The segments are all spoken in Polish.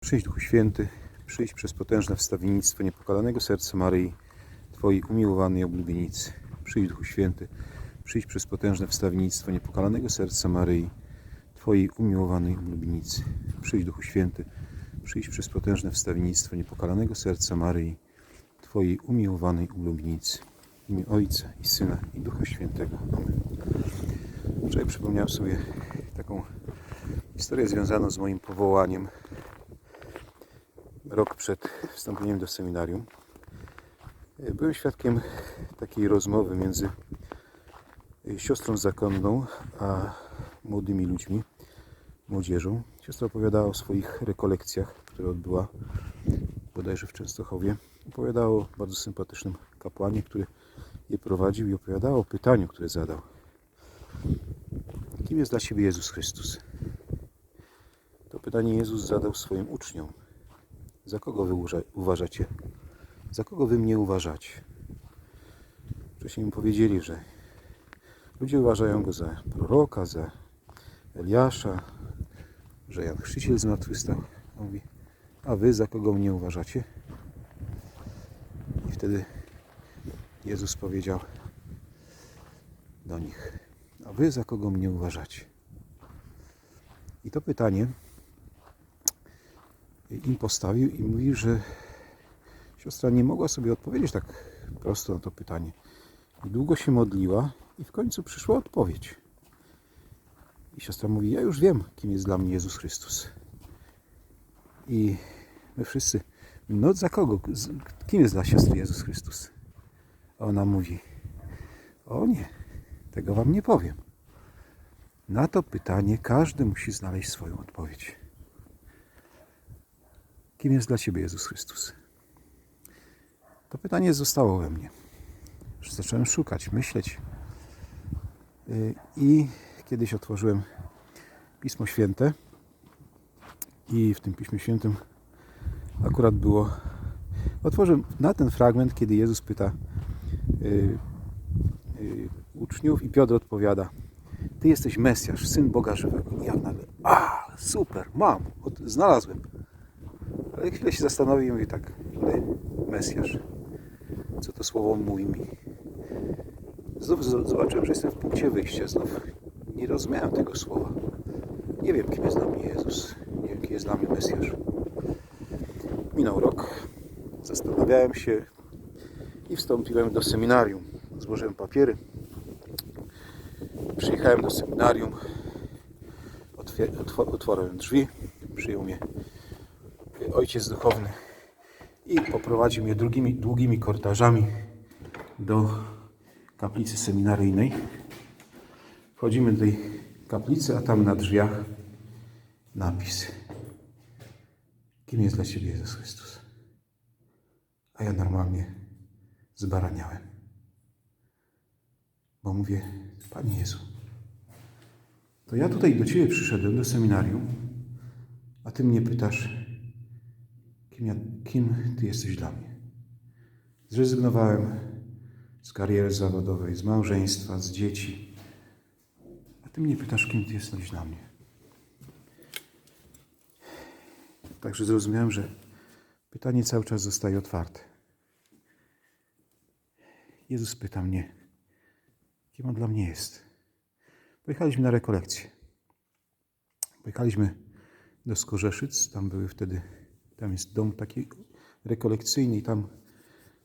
Przyjdź Duchu Święty, przyjdź przez potężne wstawiennictwo niepokalanego serca Maryi, Twojej umiłowanej oblubienicy. Przyjdź Duchu Święty, przyjdź przez potężne wstawiennictwo niepokalanego serca Maryi, Twojej umiłowanej oblubienicy. Przyjdź Duchu Święty, przyjdź przez potężne wstawiennictwo niepokalanego serca Maryi, Twojej umiłowanej oblubienicy. W imię Ojca i Syna i Ducha Świętego. Amen. Wczoraj przypomniałem sobie taką historię związaną z moim powołaniem rok przed wstąpieniem do seminarium. Byłem świadkiem takiej rozmowy między siostrą zakonną a młodymi ludźmi, młodzieżą. Siostra opowiadała o swoich rekolekcjach, które odbyła bodajże w Częstochowie. Opowiadała o bardzo sympatycznym kapłanie, który je prowadził i opowiadała o pytaniu, które zadał. Kim jest dla Ciebie Jezus Chrystus? To pytanie Jezus zadał swoim uczniom. Za kogo wy uważacie? Za kogo wy mnie uważacie? Wcześniej mi powiedzieli, że ludzie uważają go za proroka, za Eliasza, że Jan Chrzciciel zmartwychwstał. A Mówi, a wy za kogo mnie uważacie? I wtedy Jezus powiedział do nich, a wy za kogo mnie uważacie? I to pytanie im postawił i mówi, że siostra nie mogła sobie odpowiedzieć tak prosto na to pytanie. I długo się modliła i w końcu przyszła odpowiedź. I siostra mówi, ja już wiem, kim jest dla mnie Jezus Chrystus. I my wszyscy, no za kogo? Kim jest dla siostry Jezus Chrystus? A ona mówi, o nie, tego wam nie powiem. Na to pytanie każdy musi znaleźć swoją odpowiedź. Kim jest dla Ciebie Jezus Chrystus? To pytanie zostało we mnie. Zacząłem szukać, myśleć. Yy, I kiedyś otworzyłem Pismo Święte. I w tym Piśmie Świętym akurat było. Otworzyłem na ten fragment, kiedy Jezus pyta yy, yy, uczniów, i Piotr odpowiada: Ty jesteś Mesjasz, syn Boga żywego. I ja nagle, a super, mam, od, znalazłem. Ale chwilę się zastanowił i mówi tak, ale Mesjasz, co to słowo mówi mi? Znów zobaczyłem, że jestem w punkcie wyjścia, znów nie rozumiałem tego słowa. Nie wiem, kim jest dla mnie Jezus, nie wiem, kim jest dla mnie Mesjasz. Minął rok, zastanawiałem się i wstąpiłem do seminarium. Złożyłem papiery, przyjechałem do seminarium, otworzyłem drzwi, przyjął mnie ojciec duchowny i poprowadził mnie długimi, długimi korytarzami do kaplicy seminaryjnej. Wchodzimy do tej kaplicy, a tam na drzwiach napis. Kim jest dla Ciebie Jezus Chrystus? A ja normalnie zbaraniałem. Bo mówię, Panie Jezu, to ja tutaj do Ciebie przyszedłem, do seminarium, a Ty mnie pytasz, kim, ja, kim Ty jesteś dla mnie. Zrezygnowałem z kariery zawodowej, z małżeństwa, z dzieci. A Ty mnie pytasz, kim Ty jesteś dla mnie. Także zrozumiałem, że pytanie cały czas zostaje otwarte. Jezus pyta mnie, kim On dla mnie jest. Pojechaliśmy na rekolekcję. Pojechaliśmy do Skorzeszyc, tam były wtedy, tam jest dom taki rekolekcyjny i tam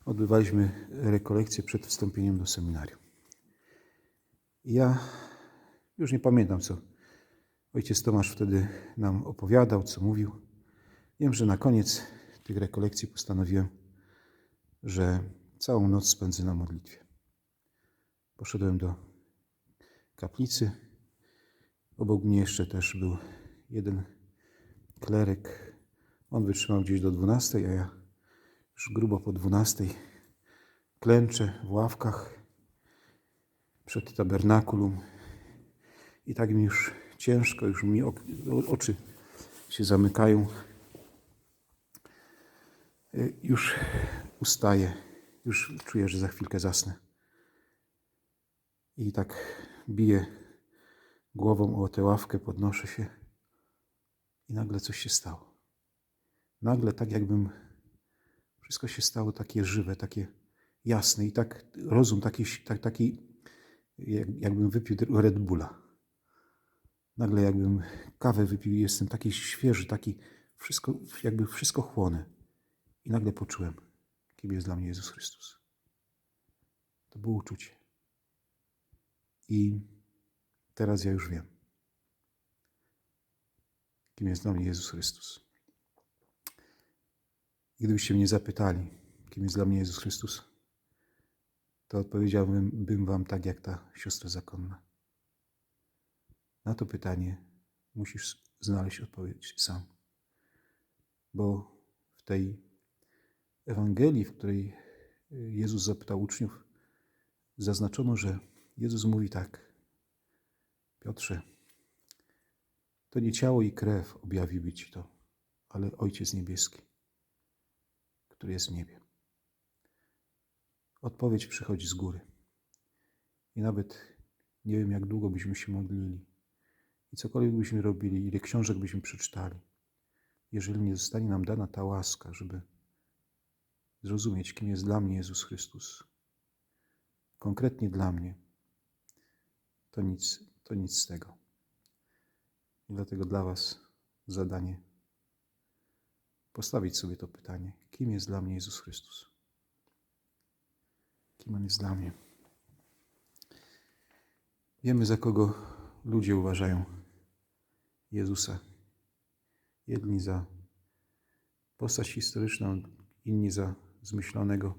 odbywaliśmy rekolekcje przed wstąpieniem do seminarium. Ja już nie pamiętam, co ojciec Tomasz wtedy nam opowiadał, co mówił. Wiem, że na koniec tych rekolekcji postanowiłem, że całą noc spędzę na modlitwie. Poszedłem do kaplicy. Obok mnie jeszcze też był jeden kleryk. On wytrzymał gdzieś do 12, a ja już grubo po 12 klęczę w ławkach przed tabernakulum. I tak mi już ciężko, już mi oczy się zamykają. Y, Już ustaję, już czuję, że za chwilkę zasnę. I tak biję głową o tę ławkę, podnoszę się i nagle coś się stało. Nagle tak jakbym wszystko się stało takie żywe, takie jasne i tak rozum taki, tak, taki jak, jakbym wypił Red Bulla. Nagle jakbym kawę wypił i jestem taki świeży, taki wszystko, jakby wszystko chłonę. I nagle poczułem, kim jest dla mnie Jezus Chrystus. To było uczucie. I teraz ja już wiem, kim jest dla mnie Jezus Chrystus. Gdybyście mnie zapytali, kim jest dla mnie Jezus Chrystus, to odpowiedziałbym bym wam tak jak ta siostra zakonna. Na to pytanie musisz znaleźć odpowiedź sam. Bo w tej Ewangelii, w której Jezus zapytał uczniów, zaznaczono, że Jezus mówi tak: Piotrze, to nie ciało i krew objawiły ci to, ale Ojciec Niebieski, który jest w niebie. Odpowiedź przychodzi z góry. I nawet nie wiem, jak długo byśmy się modlili i cokolwiek byśmy robili, ile książek byśmy przeczytali, jeżeli nie zostanie nam dana ta łaska, żeby zrozumieć, kim jest dla mnie Jezus Chrystus, konkretnie dla mnie, to nic, to nic z tego. I dlatego dla Was zadanie postawić sobie to pytanie: kim jest dla mnie Jezus Chrystus? Kim On jest dla mnie? Wiemy, za kogo ludzie uważają Jezusa. Jedni za postać historyczną, inni za zmyślonego,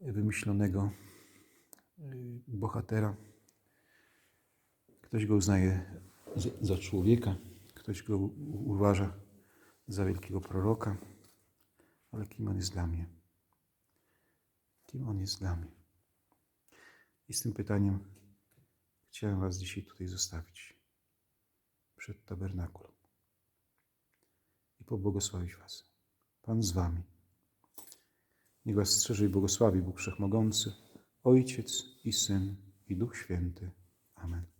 wymyślonego y, bohatera. Ktoś go uznaje za, człowieka, ktoś go uważa za wielkiego proroka, ale kim on jest dla mnie? Kim on jest dla mnie? I z tym pytaniem chciałem Was dzisiaj tutaj zostawić przed tabernakulum i pobłogosławić Was. Pan z Wami. Niech Was strzeże i błogosławi Bóg Wszechmogący, Ojciec i Syn i Duch Święty. Amen.